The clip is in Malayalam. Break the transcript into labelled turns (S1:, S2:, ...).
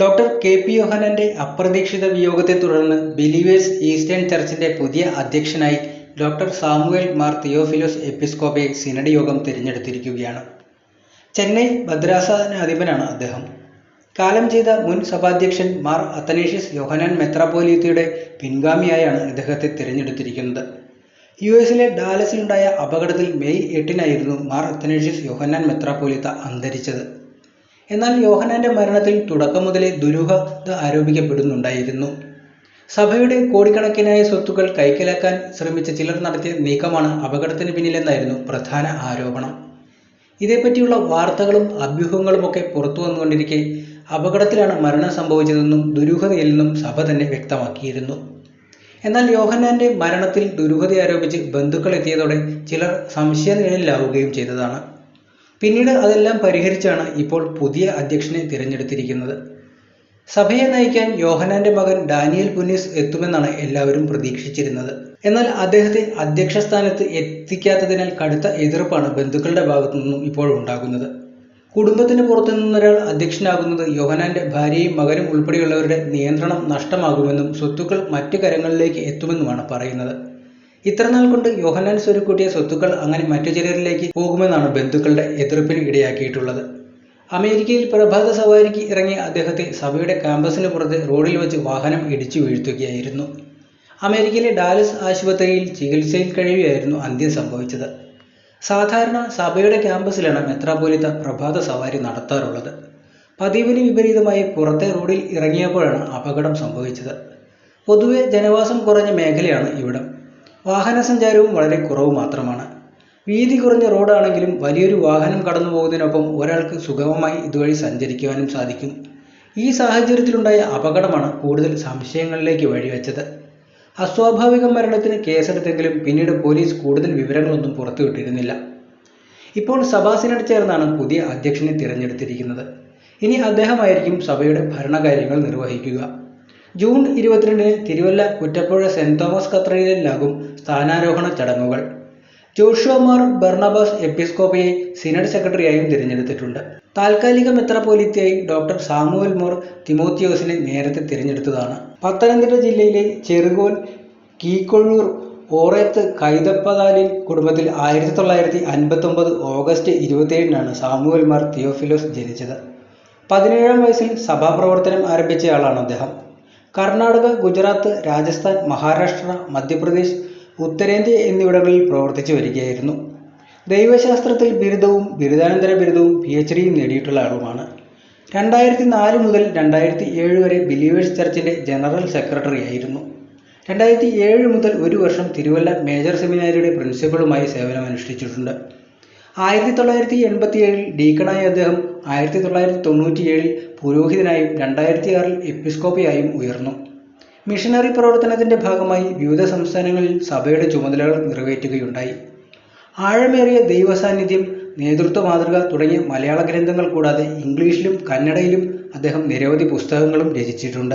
S1: ഡോക്ടർ കെ പി യോഹനന്റെ അപ്രതീക്ഷിത വിയോഗത്തെ തുടർന്ന് ബിലീവേഴ്സ് ഈസ്റ്റേൺ ചർച്ചിന്റെ പുതിയ അധ്യക്ഷനായി doctor Samuel Mar Theophilos Episcopa synod യോഗം തിരഞ്ഞെടുത്തിരിക്കുകയാണ്. ചെന്നൈ ഭദ്രാസനാധിപനാണ് അദ്ദേഹം. കാലം ചെയ്ത മുൻ സഭാധ്യക്ഷൻ മാർ അത്തനേഷ്യസ് യോഹനാൻ മെത്രാപ്പോലീത്തയുടെ പിൻഗാമിയായാണ് ഇദ്ദേഹത്തെ തിരഞ്ഞെടുത്തിരിക്കുന്നത്. യു എസിലെ ഡാലസിലുണ്ടായ അപകടത്തിൽ മെയ് എട്ടിനായിരുന്നു മാർ അത്തനേഷ്യസ് യോഹന്നാൻ മെത്രാപോലിത്ത അന്തരിച്ചത്. എന്നാൽ യോഹനാന്റെ മരണത്തിൽ തുടക്കം മുതലേ ദുരൂഹത ആരോപിക്കപ്പെടുന്നുണ്ടായിരുന്നു. സഭയുടെ കോടിക്കണക്കിനായ സ്വത്തുക്കൾ കൈക്കലാക്കാൻ ശ്രമിച്ച ചിലർ നടത്തിയ നീക്കമാണ് അപകടത്തിന് പിന്നിലെന്നായിരുന്നു പ്രധാന ആരോപണം. ഇതേപ്പറ്റിയുള്ള വാർത്തകളും അഭ്യൂഹങ്ങളുമൊക്കെ പുറത്തു വന്നുകൊണ്ടിരിക്കെ അപകടത്തിലാണ് മരണം സംഭവിച്ചതെന്നും ദുരൂഹതയില്ലെന്നും സഭ തന്നെ വ്യക്തമാക്കിയിരുന്നു. എന്നാൽ യോഹന്നാന്റെ മരണത്തിൽ ദുരൂഹത ആരോപിച്ച് ബന്ധുക്കൾ എത്തിയതോടെ ചിലർ സംശയനിഴലിലാവുകയും ചെയ്തതാണ്. പിന്നീട് അതെല്ലാം പരിഹരിച്ചാണ് ഇപ്പോൾ പുതിയ അധ്യക്ഷനെ തിരഞ്ഞെടുത്തിരിക്കുന്നത്. സഭയെ നയിക്കാൻ യോഹനാന്റെ മകൻ ഡാനിയൽ പുന്നീസ് എത്തുമെന്നാണ് എല്ലാവരും പ്രതീക്ഷിച്ചിരുന്നത്. എന്നാൽ അദ്ദേഹത്തെ അധ്യക്ഷ സ്ഥാനത്ത് എത്തിക്കാത്തതിനാൽ കടുത്ത എതിർപ്പാണ് ബന്ധുക്കളുടെ ഭാഗത്തു നിന്നും ഇപ്പോൾ ഉണ്ടാകുന്നത്. കുടുംബത്തിന് പുറത്തു നിന്നൊരാൾ അധ്യക്ഷനാകുന്നത് യോഹനാന്റെ ഭാര്യയും മകനും ഉൾപ്പെടെയുള്ളവരുടെ നിയന്ത്രണം നഷ്ടമാകുമെന്നും സ്വത്തുക്കൾ മറ്റു കരങ്ങളിലേക്ക് എത്തുമെന്നുമാണ് പറയുന്നത്. ഇത്രനാൾ കൊണ്ട് യോഹനാൻ സ്വരുക്കൂട്ടിയ സ്വത്തുക്കൾ അങ്ങനെ മറ്റു ചിലരിലേക്ക് പോകുമെന്നാണ് ബന്ധുക്കളുടെ എതിർപ്പിന് ഇടയാക്കിയിട്ടുള്ളത്. അമേരിക്കയിൽ പ്രഭാത സവാരിക്ക് ഇറങ്ങിയ അദ്ദേഹത്തെ സഭയുടെ ക്യാമ്പസിന് പുറത്ത് റോഡിൽ വെച്ച് വാഹനം ഇടിച്ചു വീഴ്ത്തുകയായിരുന്നു. അമേരിക്കയിലെ ഡാലസ് ആശുപത്രിയിൽ ചികിത്സയിൽ കഴിയുകയായിരുന്നു അന്ത്യം സംഭവിച്ചത്. സാധാരണ സഭയുടെ ക്യാമ്പസിലാണ് മെത്രാപോലിത്ത പ്രഭാത സവാരി നടത്താറുള്ളത്. പതിവിന് വിപരീതമായി പുറത്തെ റോഡിൽ ഇറങ്ങിയപ്പോഴാണ് അപകടം സംഭവിച്ചത്. പൊതുവെ ജനവാസം കുറഞ്ഞ മേഖലയാണ് ഇവിടം. വാഹന സഞ്ചാരവും വളരെ കുറവ് മാത്രമാണ്. വീതി കുറഞ്ഞ റോഡാണെങ്കിലും വലിയൊരു വാഹനം കടന്നു പോകുന്നതിനൊപ്പം ഒരാൾക്ക് സുഗമമായി ഇതുവഴി സഞ്ചരിക്കുവാനും സാധിക്കും. ഈ സാഹചര്യത്തിലുണ്ടായ അപകടമാണ് കൂടുതൽ സംശയങ്ങളിലേക്ക് വഴിവെച്ചത്. അസ്വാഭാവിക മരണത്തിന് കേസെടുത്തെങ്കിലും പിന്നീട് പോലീസ് കൂടുതൽ വിവരങ്ങളൊന്നും പുറത്തുവിട്ടിരുന്നില്ല. ഇപ്പോൾ സഭാ ചേർന്നാണ് പുതിയ അധ്യക്ഷനെ തിരഞ്ഞെടുത്തിരിക്കുന്നത്. ഇനി അദ്ദേഹമായിരിക്കും സഭയുടെ ഭരണകാര്യങ്ങൾ നിർവഹിക്കുക. ജൂൺ ഇരുപത്തിരണ്ടിന് തിരുവല്ല കുറ്റപ്പുഴ സെന്റ് തോമസ് കത്തീഡ്രലിലാകും സ്ഥാനാരോഹണ ചടങ്ങുകൾ. ജോഷുവ മാർ ബർണബാസ് എപ്പിസ്കോപ്പയെ സിനഡ് സെക്രട്ടറിയായും തിരഞ്ഞെടുത്തിട്ടുണ്ട്. താൽക്കാലിക മെത്രാപോലിത്തയായി ഡോക്ടർ സാമുവൽ മോർ തിമോത്തിയോസിനെ നേരത്തെ തിരഞ്ഞെടുത്തതാണ്. പത്തനംതിട്ട ജില്ലയിലെ ചെറുകോൽ കീക്കൊഴൂർ ഓറേത്ത് കൈതപ്പതാലിൽ കുടുംബത്തിൽ ആയിരത്തി തൊള്ളായിരത്തി അൻപത്തൊമ്പത് ഓഗസ്റ്റ് ഇരുപത്തിയേഴിനാണ് സാമുവൽ മാർ തിയോഫിലോസ് ജനിച്ചത്. പതിനേഴാം വയസ്സിൽ സഭാപ്രവർത്തനം ആരംഭിച്ചയാളാണ് അദ്ദേഹം. കർണാടക ഗുജറാത്ത് രാജസ്ഥാൻ മഹാരാഷ്ട്ര മധ്യപ്രദേശ് ഉത്തരേന്ത്യ എന്നിവിടങ്ങളിൽ പ്രവർത്തിച്ചു വരികയായിരുന്നു. ദൈവശാസ്ത്രത്തിൽ ബിരുദവും ബിരുദാനന്തര ബിരുദവും പി എച്ച് ഡിയും നേടിയിട്ടുള്ള ആളുമാണ്. രണ്ടായിരത്തി നാല് മുതൽ രണ്ടായിരത്തി ഏഴ് വരെ ബിലീവേഴ്സ് ചർച്ചിന്റെ ജനറൽ സെക്രട്ടറി ആയിരുന്നു. രണ്ടായിരത്തി ഏഴ് മുതൽ ഒരു വർഷം തിരുവല്ല മേജർ സെമിനാരിയുടെ പ്രിൻസിപ്പളുമായി സേവനമനുഷ്ഠിച്ചിട്ടുണ്ട്. ആയിരത്തി തൊള്ളായിരത്തി എൺപത്തി ഏഴിൽ ഡീക്കണായ അദ്ദേഹം ആയിരത്തി തൊള്ളായിരത്തി തൊണ്ണൂറ്റി ഏഴിൽ പുരോഹിതനായും രണ്ടായിരത്തി ആറിൽ എപ്പിസ്കോപ്പിയായും ഉയർന്നു. മിഷനറി പ്രവർത്തനത്തിന്റെ ഭാഗമായി വിവിധ സംസ്ഥാനങ്ങളിൽ സഭയുടെ ചുമതലകൾ നിറവേറ്റുകയുണ്ടായി. ആഴമേറിയ ദൈവസാന്നിധ്യം നേതൃത്വ മാതൃക തുടങ്ങിയ മലയാള ഗ്രന്ഥങ്ങൾ കൂടാതെ ഇംഗ്ലീഷിലും കന്നഡയിലും അദ്ദേഹം നിരവധി പുസ്തകങ്ങളും രചിച്ചിട്ടുണ്ട്.